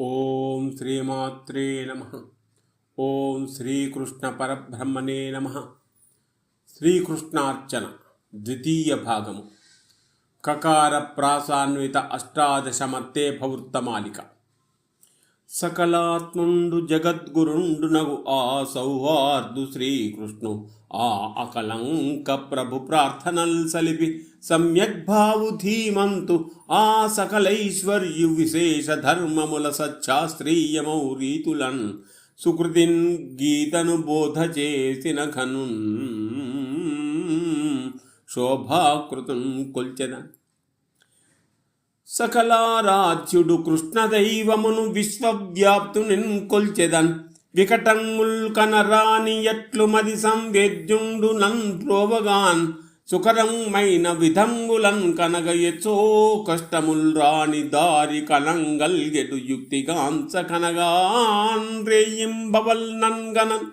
ఓం శ్రీమాత్రే నమ ఓం శ్రీకృష్ణ పరబ్రహ్మణే నమ శ్రీకృష్ణార్చన ద్వితీయ భాగము కకార ప్రాసాన్విత అష్టాదశమత్తే భవృత్తమాలిక సకలాత్ముండు జగద్గురుండు నగు ఆ సౌహార్దు శ్రీకృష్ణు. ఆ అకలంక ప్రభు ప్రార్థనల్ సలిపి సమ్యగ్భావు ధీమంతు ఆ సకలైశ్వర్యు విశేష ధర్మముల సచ్చాస్త్రీయమౌ రీతులన్ సుకృతిన్ గీతను బోధ చేసిన ఘనున్ శోభాకృతున్ కొల్చెన. సకలారాధ్యుడు కృష్ణదైవమును విశ్వవ్యాప్తునిన్ కొల్చెదన్. వికటంగుల్ కనరాని ఎట్లు మది సంవేద్యుండు నన్ ప్రోవగాన్ సుకరమైన విధంగులన్ కనగ ఎచ్చో కష్టముల్ రాని దారి కలంగల్గెడు యుక్తిగాంచ కనగాన్ రేయింబవల్ నన్గనన్.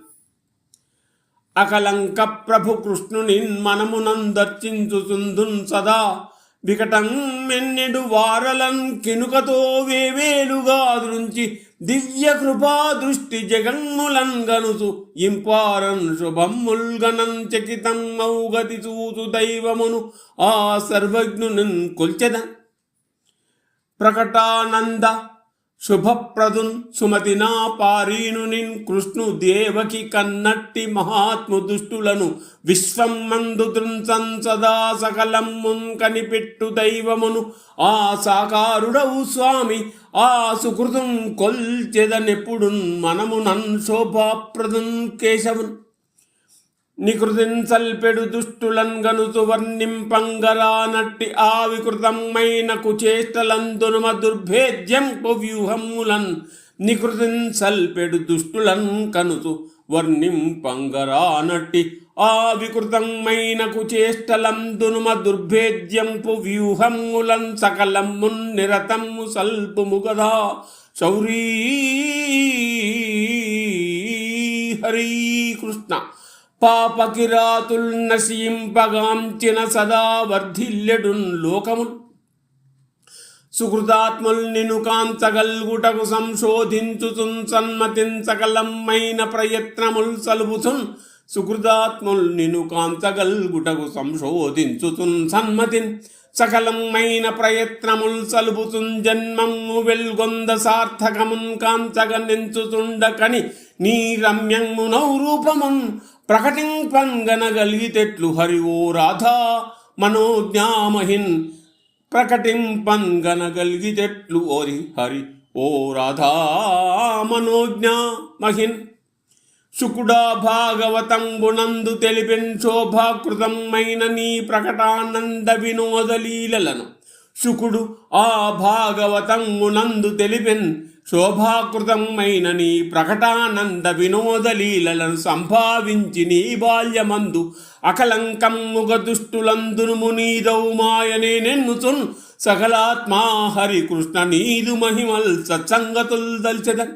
అకలంక ప్రభు కృష్ణునిన్ మనమునందర్చించుచుందున్ సదా. వికటం మెన్నెడు వారలన్ కినుకతో వేవేలుగా దృంచి దివ్య కృపా దృష్టి జగన్ములన్ గనుసు ఇంపారన్ శుభమ్ముల్ గణం చకితం మౌగతి చూచు దైవమును ఆ సర్వజ్ఞునిన్ కొల్చెదన్. ప్రకటానంద శుభప్రదున్ సుమతినా పారీను నిన్ కృష్ణు దేవకి కన్నట్టి మహాత్ము దుష్టులను విశ్వం మందు సదా సకలం మున్ కనిపెట్టు దైవమును. ఆ సాకారుడవు స్వామి ఆ సుకృతం కొల్చెదనెప్పుడున్ మనము నన్ శోభాప్రదున్ కేశవున్. నికృతించల్పెడు దుష్టులన్ గనుసు వర్ణింపంగరానట్టి ఆ వికృతమైన కుచేష్టలందునుమ దుర్భేద్యం వ్యూహములన్ నికృతించల్పెడు దుష్టులన్ కనుసు వర్ణింపంగరానట్టి ఆ వికృతమైన కుచేష్టలందునుమ దుర్భేద్యంపు వ్యూహములన్ సకలమున్ నిరతము సల్పుము గదా శౌరీ హరి కృష్ణ. పాపకిరాతుల్ నశింపగాంచిన సదా వర్ధిల్లెడున్ లోకముల్. సుకృతాత్ముల్ నిను కాంచగల్గుటకు సంశోధించుతున్ సన్మతించగలమ్మైన ప్రయత్నముల్ సలుపుచున్. సుకృతాత్ముల్ నిను కాంచగల్గుటకు సంశోధించుతున్ సన్మతిన్ సకలమైన ప్రయత్నముల్ సలుపుచున్. జన్మము వెల్గొంద సార్థకమున్ కాంచగ నించుతుండకని నీ రమ్యమునౌ రూపమున్. ప్రకటింపంగనగలిగితెట్లు హరి ఓ రాధా మనోజ్ఞామహిన్ ప్రకటింపంగనగలిగితెట్లు ఓరి హరి ఓ రాధా మనోజ్ఞామహిన్ శుకుడా భాగవతంబునందు తెలిపెన్ శోభాకృతమైన నీ ప్రకటానంద వినోదలీలలను శుకుడు ఆ భాగవతంగునందు తెలిపెన్ శోభాకృతమైన నీ ప్రకటానంద వినోదలీలలను సంభావించి నీ బాల్యమందు అకలంకమ్ముగ దుష్టులందును మునీదౌ మాయనే నెన్నుచున్ సకలాత్మా హరికృష్ణ నీదు మహిమల్ సత్సంగతుల్ దల్చెదన్.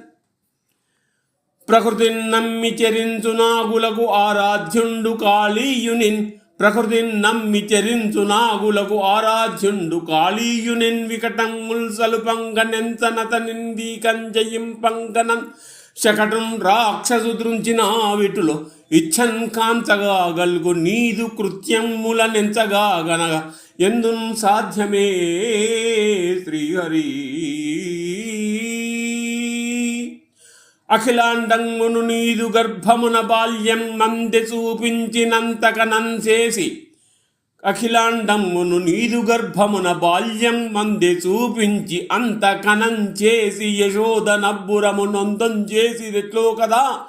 ప్రకృతి నమ్మి చెరించు నాగులకు ఆరాధ్యుండు కాళీయునిన్ ప్రకృతి నమ్మిచరించు నాగులకు ఆరాధ్యుండు కాళీయునిన్ వికటముల్ సలుపంగ నెంచనత నింది కంజయింపంగనన్ శకటం రాక్షసు దృంచిన విటులో ఇచ్చన్ కాంతగా గల్గు నీదు కృత్యముల నెంచగా గనగ ఎందున్ సాధ్యమే శ్రీహరి. అఖిలాండంగును నీదు గర్భమున బాల్యం మందె చూపించినంతకనంచేసి అఖిలాండమును నీదు గర్భమున బాల్యం మందె చూపించి అంత కనం చేసి యశోద నబ్బురము నొందం చేసి ఎట్లో కదా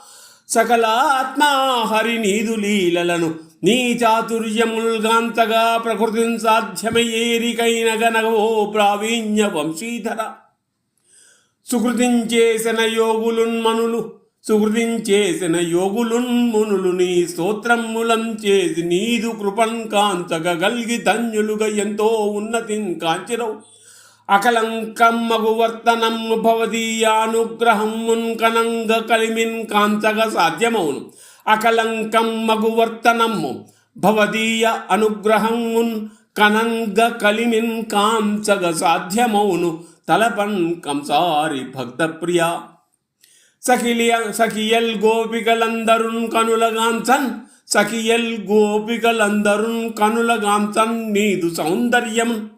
సకల ఆత్మాహరి నీదు లీలలను నీ చాతుర్యముల్గాంతగా ప్రకృతిని సాధ్యమయ్యేరికైన గనగో ప్రావీణ్య వంశీధర. సుకృతించేసిన యోగులున్మనులు సుకృతించేసిన యోగులున్మునులు నీ స్తోత్రములం చేసి నీదు కృపన్ కాంచగ గల్గి ధన్యులుగా ఎంతో ఉన్నతిన్ కాంచిరవు అకలంకమ్మగు వర్తనము భవదీయానుగ్రహమున్ కనంగ కలిమిన్ కాంతగ సాధ్యమవును. అకలంకమ్మగు వర్తనము భవదీయ అనుగ్రహమున్ కనంగ కలిమిన్ కాంచగ సాధ్యమౌను తలపన్ కంసారి భక్తప్రియ. సఖిలియ సఖియల్ గోపికలందరున్ కనులగాంచన్ సఖియల్ గోపికలందరున్ కనులగాంచన్ నీదు సౌందర్యం.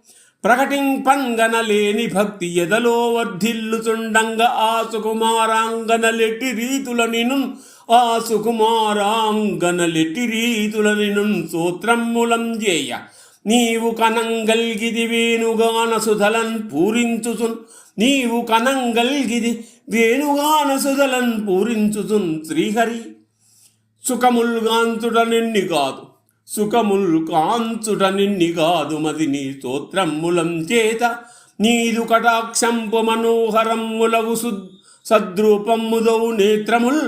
ప్రకటింపంగనలేని భక్తి ఎదలో వర్ధిల్లుచుండంగ ఆ సుకుమారాంగనలెట్టి రీతుల నిను ఆ సుకుమారాంగనలెట్టి రీతుల నిను సూత్రమ్ములం చేయ నీవు కనంగల్గిది వేణుగానసుధలన్ పూరించుసున్ నీవు కనంగల్గిది వేణుగానసుధలన్ పూరించుసున్ శ్రీహరి. సుఖముల్గాంతుడ నిన్ని కాదు సుఖముల్ కాంచుట నిన్ని కాదు మది నీ స్తోత్రమ్ములం చేత. నీదు కటాక్షంపు మనోహరమ్ములగు సు సద్రూపమ్ముదవు నేత్రముల్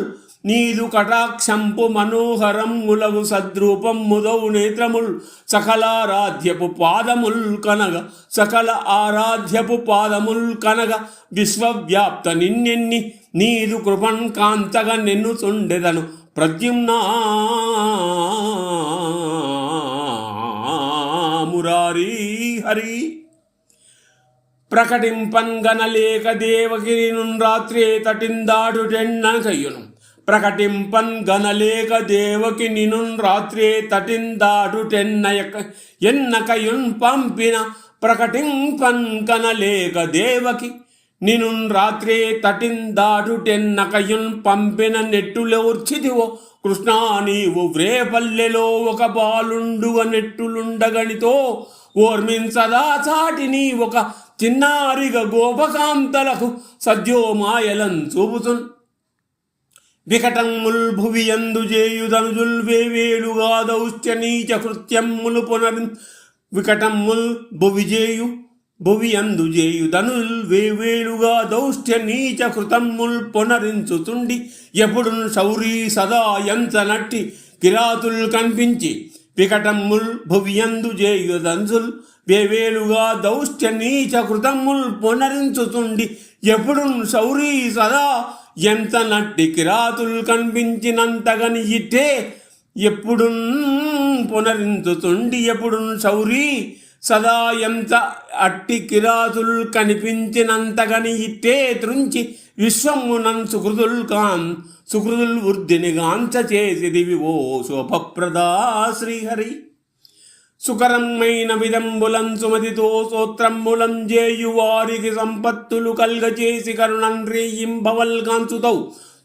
నీదు కటాక్షంపు మనోహరం ములగు సద్రూపం ముదవు నేత్రముల్ సకలారాధ్యపు పాదముల్ కనగ సకల ఆరాధ్యపు పాదముల్ కనగ విశ్వవ్యాప్త నిన్నెన్ని నీదు కృపణ్ కాంతగ నిన్ను చుండెదను ప్రద్యుమ్నా మురారీ హరి ప్రకటింపన్గనలేక దేవగిరిను రాత్రే తటిందాడు టెన్నకయ్యును ప్రకటింపన్ గనలేక దేవకి నిను రాత్రే తటిందాడు ఎన్నకయున్ పంపిన ప్రకటింపన్ కనలేక దేవకి నిను రాత్రే తటిందాడు టెన్నకయున్ పంపిన నెట్టులెవర్చిదివో కృష్ణా నీవు వ్రేపల్లెలో ఒక బాలుండువ నెట్టులుండగనితో ఓర్మించదా చాటిని ఒక చిన్నారిగ గోపకాంతలకు సద్యో మాయలం చూపుతున్. వికటముల్ భువి ఎందు వేవేలుగా దౌశ్చ నీచ కృత్యమ్ములు పునరి వికటముల్ భువిజేయు భువి అందు వేవేలుగా దౌష్ట్య నీచ కృతమ్ముల్ పునరించుతుండి ఎప్పుడు శౌరీ సదా ఎంత నట్టి కిరాతుల్ కనిపించి వికటముల్ భువియందు చేయుదంజుల్ వేవేలుగా దౌష్ట్య నీచ కృతమ్ముల్ పునరించుతుండి ఎప్పుడు శౌరీ సదా ఎంత నట్టి కిరాతుల్ కనిపించినంతగని ఇట్టే ఎప్పుడు పునరించుతుండి ఎప్పుడు శౌరీ సదా ఎంత అట్టి కిరాతుల్ కనిపించినంతగని ఇట్టే త్రుంచి విశ్వమునం సుకృతుల్ కాన్ సుకృతుల్ వృద్ధిని గాంచ చేసిదివి ఓ శోభప్రదా శ్రీహరి. సుకరమైన విదంబులం సుమతితో సోత్రంబులం జేయు వారికి సంపత్తులు కల్గచేసి కరుణం రీయింపవల్గాంచుతౌ.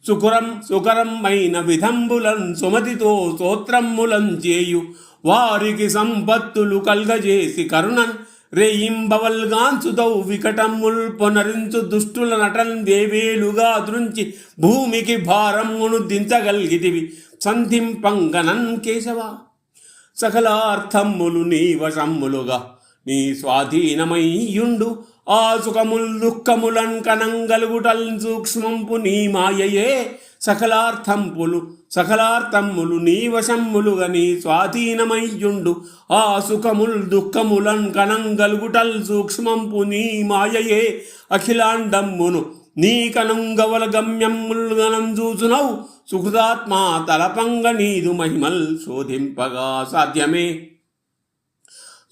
సుకరం సుకరమైన విధంబులం సుమతితో స్తోత్రములం చేయు వారికి సంపత్తులు కల్గజేసి కరుణన్ రేయింబవల్గాంచుతౌ వికటముల్ పొనరించు దుష్టుల నటన్ దేవేలుగా దృంచి భూమికి భారమును దించగలిగితివి. సంధింపంగనన్ కేశవా. సకలార్థమ్ములు నీ వశమ్ములుగా నీ స్వాధీనమయ్యుండు. ఆ సుఖముల్ దుఃఖములన్ కనంగలుగుటల్ సూక్ష్మంపు నీ మాయయే. సకలార్థంపులు సకలార్థమ్ములు నీ వశమ్ములుగా నీ స్వాధీనమయ్యుండు. ఆ సుఖముల్ దుఃఖములన్ కనంగలుగుటల్ సూక్ష్మంపు నీ మాయయే. అఖిలాండమ్మును నీకనుంగవల కనంగవల చూచునవు సుహృదాత్మ తలపంగ నీదు మహిమల్ శోధింపగా సాధ్యమే.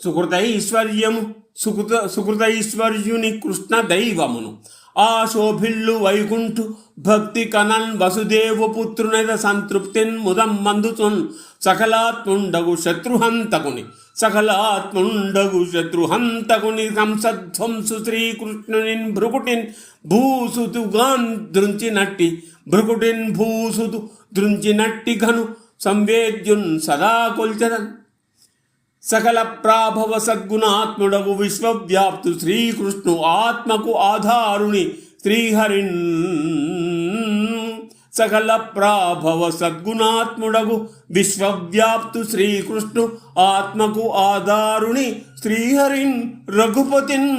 సుకృతైశ్వర్యము సుకృత సుకృతైశ్వర్యుని కృష్ణ దైవమును ఆ శోభిల్లు వైకుంఠు భక్తి కనన్ వసుదేవపుత్రునద సంతృప్తిన్ ముదం మందుతున్ సకలాత్ముండగు శత్రుహంతకుని సకలాత్ముండగు శత్రుహంతకుని కంసధ్వంసు శ్రీకృష్ణునిన్ భృకుటిన్ భూసుతుగాన్ దృంచినట్టి భృకుటిన్ భూసుతు దృంచినట్టి ఘను సంవేద్యున్ సదా కొల్చదన్. సకల ప్రాభవ సద్గుణాత్ముడగు విశ్వవ్యాప్తు శ్రీకృష్ణు ఆత్మకు ఆధారుని శ్రీహరిన్. సకల ప్రాభవ సద్గుణాత్ముడగు విశ్వవ్యాప్తు శ్రీకృష్ణు ఆత్మకు ఆధారుని శ్రీహరిన్ రఘుపతిన్.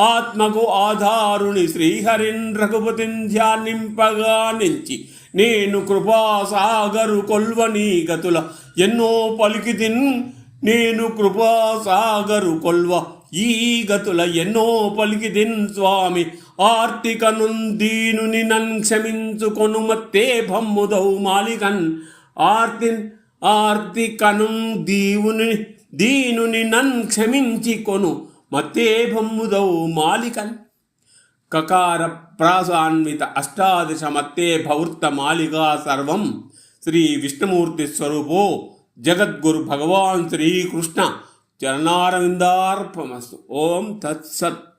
ఆత్మకు ఆధారుని శ్రీహరిన్ రఘుపతిన్ ధ్యానింపగా నిలిచి నేను కృపాసాగరు కొల్వని గతుల. ఎన్నో పలికితిన్ నేను కృపాసాగరు కొల్వ. ఈ గతుల ఎన్నో పలికితిన్ స్వామి. ఆర్తికనుందీనుని నన్ క్షమించుకొను మత్తే భమ్ముదౌ మాలికన్. ఆర్తిన్ ఆర్తికను దీవుని దీనుని నన్ క్షమించి కొను మత్తే భమ్ముదౌ మాలికన్. కకార ప్రాసాన్విత అష్టాదశ మత్తే భవృత్త మాలికా సర్వం శ్రీ విష్ణుమూర్తి స్వరూపో జగద్గురు భగవాన్ శ్రీకృష్ణ చరణారవిందార్పమస్తు. ఓం తత్సత్.